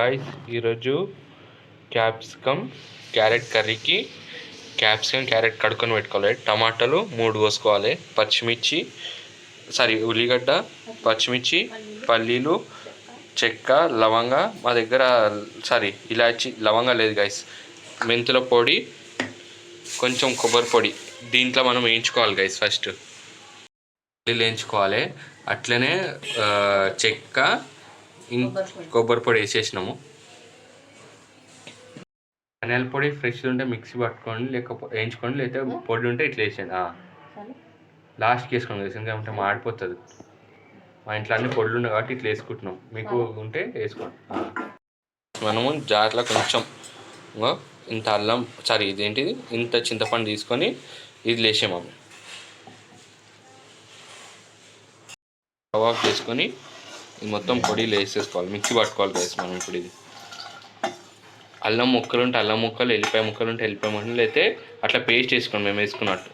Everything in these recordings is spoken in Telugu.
గాయస్ ఈరోజు క్యాప్సికమ్ క్యారెట్ కర్రీకి. క్యాప్సికమ్ క్యారెట్ కడుక్కొని పెట్టుకోవాలి. టమాటాలు మూడు కోసుకోవాలి. పచ్చిమిర్చి సారీ ఉల్లిగడ్డ పచ్చిమిర్చి పల్లీలు చెక్క లవంగ. మా దగ్గర సారీ ఇలాచి లవంగ లేదు గాయస్ మెంతుల పొడి కొంచెం కొబ్బరి పొడి. దీంట్లో మనం వేయించుకోవాలి గైస్ ఫస్ట్ పల్లీలు వేయించుకోవాలి అట్లనే చెక్క కొబ్బరి పొడి వేసేసినాము. ధనియాల పొడి ఫ్రెష్ ఉంటే మిక్సీ పట్టుకోండి లేకపోతే వేయించుకోండి లేకపోతే పొడి ఉంటే ఇట్లా వేసేయండి. లాస్ట్కి వేసుకోండి guys, ఎందుకంటే మాడిపోతుంది. మా ఇంట్లో అన్ని పొడులు ఉన్నాయి కాబట్టి ఇట్లా వేసుకుంటున్నాం. మీకు ఉంటే వేసుకోండి. మనము జార్లో కొంచెం ఇంత అల్లం సారీ ఇదేంటిది? ఇంత చింతపండు తీసుకొని ఇది లేసాము కబాబ్ చేసుకొని ఇది మొత్తం పొడిలో వేసేసుకోవాలి మిక్సీ పట్టుకోవాలి గైస్ మనం ఇప్పుడు ఇది. అల్లం ముక్కలు ఉంటే అల్లం ముక్కలు ఎల్లిపాయ ముక్కలు ఉంటే ఎల్లిపాయ ముక్కలు అయితే అట్లా పేస్ట్ వేసుకోండి మేము వేసుకున్నట్టు.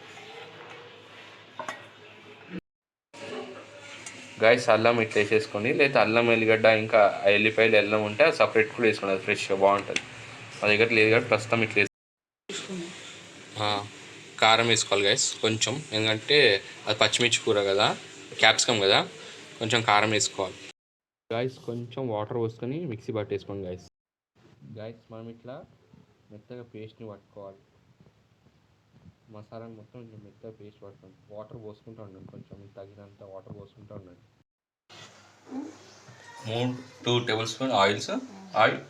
గాయస్ అల్లం ఇట్లా వేసేసుకోండి లేదా అల్లం ఎల్లిగడ్డ ఇంకా ఆ ఎల్లిపాయలు అల్లం ఉంటే సపరేట్ కూడా వేసుకోండి అది ఫ్రెష్గా బాగుంటుంది. మా దగ్గర లేదు కాబట్టి ప్రస్తుతం ఇట్లా కారం వేసుకోవాలి గైస్ కొంచెం. ఎందుకంటే అది పచ్చిమిర్చి కూర కదా క్యాప్సికమ్ కదా కొంచెం కారం వేసుకోవాలి. గాయస్ కొంచెం వాటర్ పోసుకొని మిక్సీ పట్టేసుకోండి గాయస్ గాయస్ మనం ఇట్లా మెత్తగా పేస్ట్ని పట్టుకోవాలి. మసాలాని మొత్తం ఇట్లా మెత్తగా పేస్ట్ పట్టుకోండి. వాటర్ పోసుకుంటూ ఉండండి కొంచెం తగినంత వాటర్ పోసుకుంటూ ఉండండి. మూడు two tablespoon oils oil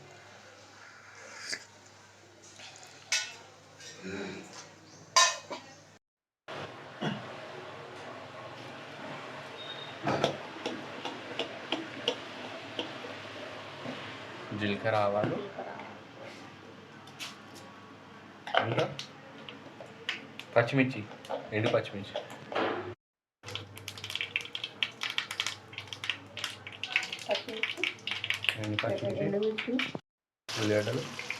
జీలకర్ర ఆవాలు. ఇంకా పచ్చిమిర్చి ఎండు పచ్చిమిర్చి. ఎండు పచ్చిమిర్చి. ఉల్లిగడ్డలు.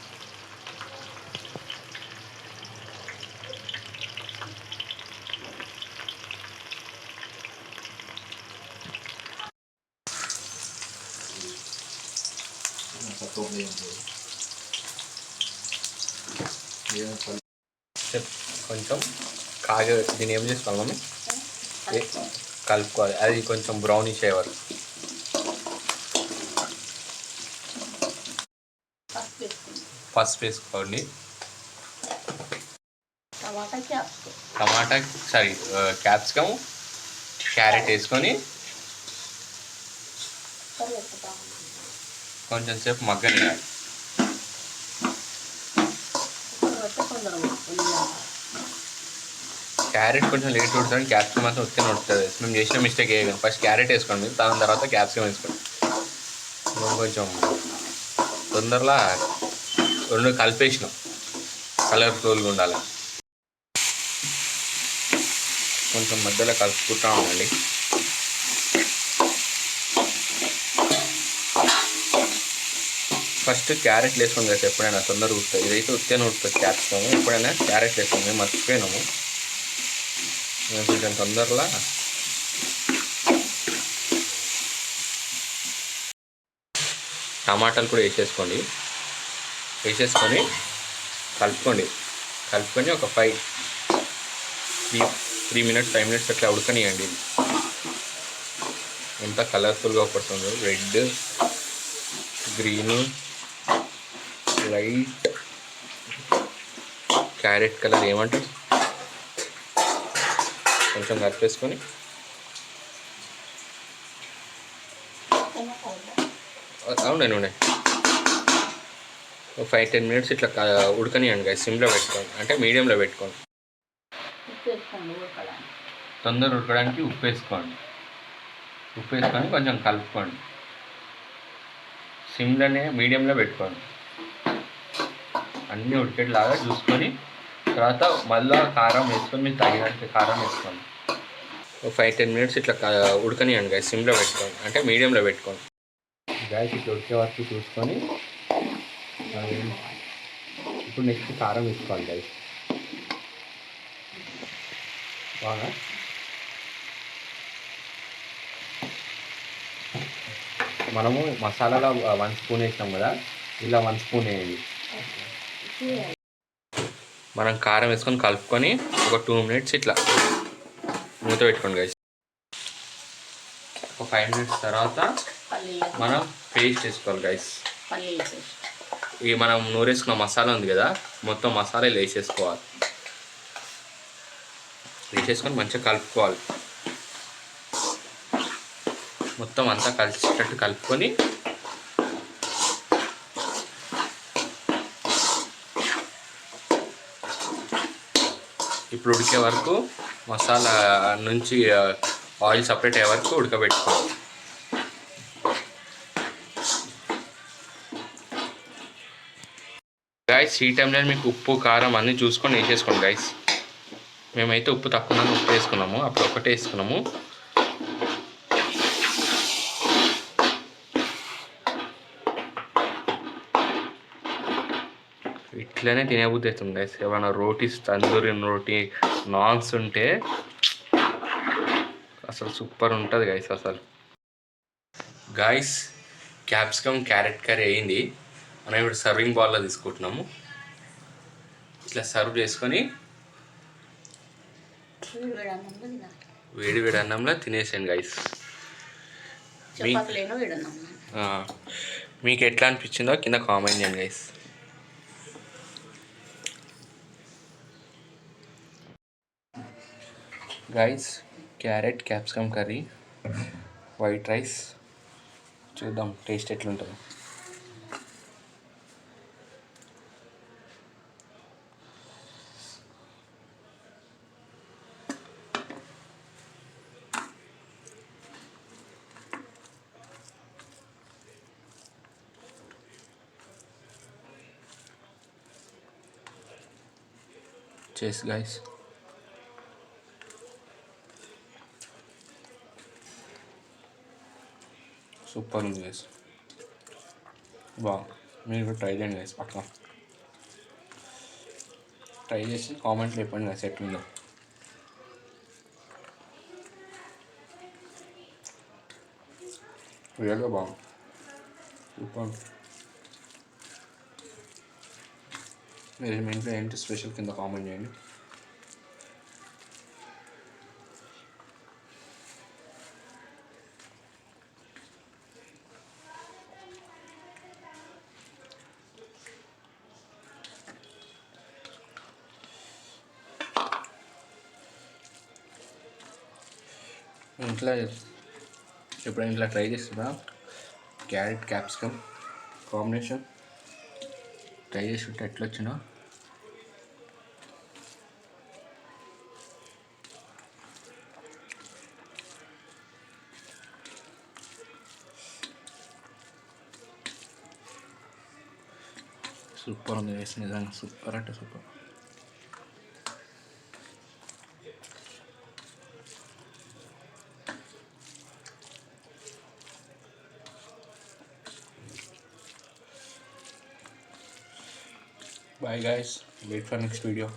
కొంచెం కాగ దీన్ని ఏం చేసుకోవాలి మమ్మీ కలుపుకోవాలి. అది కొంచెం బ్రౌనిష్ అయ్యే వరకు. పసుపు వేసుకోండి. టమాటా సారీ క్యాప్సికమ్ క్యారెట్ వేసుకొని కొంచెం సేపు మగ్గనియాలి క్యారెట్ కొంచెం లేట్ ఉడుతుంది క్యాప్సికమ్ మాత్రం ఉత్తిని ఉడుతుంది. మేము చేసిన మిస్టేక్ వేయగలం ఫస్ట్ క్యారెట్ వేసుకోండి దాని తర్వాత క్యాప్సికమ్ వేసుకోండి. మేము కొంచెం తొందరలో రెండు కలిపేసినాం. కలర్ఫుల్గా ఉండాలి. కొంచెం మధ్యలో కలుపుకుంటా ఉండండి. ఫస్ట్ క్యారెట్ వేసుకోండి కదా ఎప్పుడైనా తొందరగా ఉడుతుంది ఇదైతే ఉత్తేనే ఉడుతుంది క్యాప్సికమ్. ఎప్పుడైనా క్యారెట్ వేసుకోండి మేము మర్చిపోయినాము. మేము కొంచెం తొందరలో టమాటాలు కూడా వేసేసుకోండి. వేసేసుకొని కలుపుకోండి. కలుపుకొని ఒక five three three minutes five minutes అట్లా ఉడకనియండి. ఎంత కలర్ఫుల్గా పడుతుందో. Red green light. Carrot colour ఏమంటారు? కొంచెం కలిపేసుకొని అవునండి నూనె ఒక ఫైవ్ టెన్ మినిట్స్ ఇట్లా ఉడకనియండి guys. సిమ్లో పెట్టుకోండి. అంటే మీడియంలో పెట్టుకోండి. తొందర ఉడకడానికి. ఉప్పు వేసుకోండి ఉప్పు వేసుకొని కొంచెం కలుపుకోండి. సిమ్లోనే మీడియంలో పెట్టుకోండి. అన్నీ ఉడికేట్లాగా చూసుకొని తర్వాత మళ్ళీ కారం వేసుకొని మీకు తగినంత కారం వేసుకోండి. ఒక ఫైవ్ టెన్ మినిట్స్ ఇట్లా ఉడకనియండి గాయ సిమ్లో పెట్టుకోండి. అంటే మీడియంలో పెట్టుకోండి. గాయస్ ఇట్లా ఉడికే వరకు చూసుకొని ఇప్పుడు నెక్స్ట్ కారం వేసుకోవాలి గాయస్ బాగా. మనము మసాలాలో వన్ స్పూన్ వేసినాం కదా ఇలా వన్ స్పూన్ వేయండి. మనం కారం వేసుకొని కలుపుకొని ఒక టూ మినిట్స్ ఇట్లా మూత పెట్టుకోండి గైస్ ఒక ఫైవ్ మినిట్స్ తర్వాత మనం పేస్ట్ వేసుకోవాలి గైస్ పల్లీలు ఈ మనం నూరేసుకున్న మసాలా ఉంది కదా మొత్తం మసాలా ఇలా వేసేసుకోవాలి. వేసేసుకొని మంచిగా కలుపుకోవాలి. మొత్తం అంతా కలిసేటట్టు కలుపుకొని ఇప్పుడు ఉడికే వరకు మసాలా నుంచి ఆయిల్ సపరేట్ అయ్యే వరకు ఉడకబెట్టుకోవాలి గాయస్ ఈ టైంలో మీకు ఉప్పు కారం అన్నీ చూసుకొని వేసేసుకోండి గాయస్ మేమైతే ఉప్పు తక్కువ ఉప్పు వేసుకున్నాము. అప్పుడు ఒకటే వేసుకున్నాము. ఇట్లనే తినబుద్ధి అవుతుంది గైస్ ఏమైనా రోటీస్ తందూరి రోటీ నాన్స్ ఉంటే అసలు సూపర్ ఉంటుంది గైస్ అసలు. గాయస్ క్యాప్సికమ్ క్యారెట్ కర్రీ అయింది. మనం ఇప్పుడు సర్వింగ్ బౌల్లో తీసుకుంటున్నాము. ఇట్లా సర్వ్ చేసుకొని వేడి వేడి అన్నంలో. తినేసాను గైస్ మీకు ఎట్లా అనిపించిందో కింద కామెంట్ చేయండి guys guys carrot capsicum curry white rice చూద్దాం టేస్ట్ ఎట్లుంటుందో. చేసి గైస్ సూపర్ ఉంది గైస్ బా మీరు కూడా ట్రై చేయండి గైస్ పక్క. ట్రై చేసి కామెంట్లో చెప్పండి గైస్ ఎట్లుందో. రియల్గా బాగుంది. సూపర్ మీరు మీ ఇంట్లో ఏంటి స్పెషల్ కింద కామెంట్ చేయండి. ఇంట్లో ఎప్పుడైనా ఇంట్లో ట్రై చేస్తున్నా క్యారెట్ క్యాప్సికమ్ కాంబినేషన్ ట్రై చేసి ఉంటే ఎట్లా వచ్చినా సూపర్ ఉంది వేసి నిజంగా సూపర్ అంటే super. Bye guys. Wait for next video.